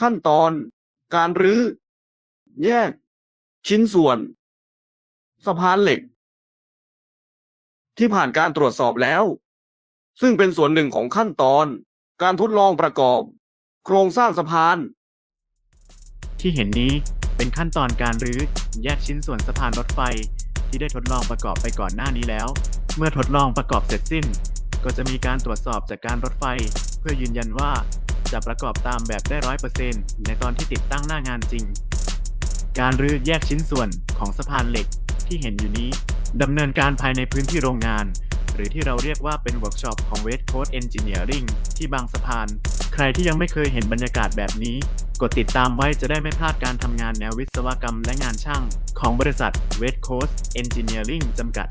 ขั้นตอนการรื้อ แยก ชิ้นส่วน สะพานเหล็ก ที่ผ่านการตรวจสอบแล้ว ซึ่งเป็นส่วนหนึ่งของขั้นตอน การทดลองประกอบ โครงสร้างสะพาน ที่เห็นนี้เป็นขั้นตอนการรื้อ แยกชิ้นส่วนสะพานรถไฟ ที่ได้ทดลองประกอบไปก่อนหน้านี้แล้ว เมื่อทดลองประกอบเสร็จสิ้น ก็จะมีการตรวจสอบจากการรถไฟ เพื่อยืนยันว่า จะประกอบตามแบบได้ร้อยเปอร์เซ็นต์ในตอนที่ติดตั้งหน้างานจริง การรื้อแยกชิ้นส่วนของสะพานเหล็กที่เห็นอยู่นี้ดำเนินการภายในพื้นที่โรงงาน หรือที่เราเรียกว่าเป็นเวิร์กช็อปของ West Coast Engineering ที่บางสะพาน ใครที่ยังไม่เคยเห็นบรรยากาศแบบนี้ กดติดตามไว้จะได้ไม่พลาดการทำงานแนววิศวกรรมและงานช่าง ของบริษัท West Coast Engineering จำกัด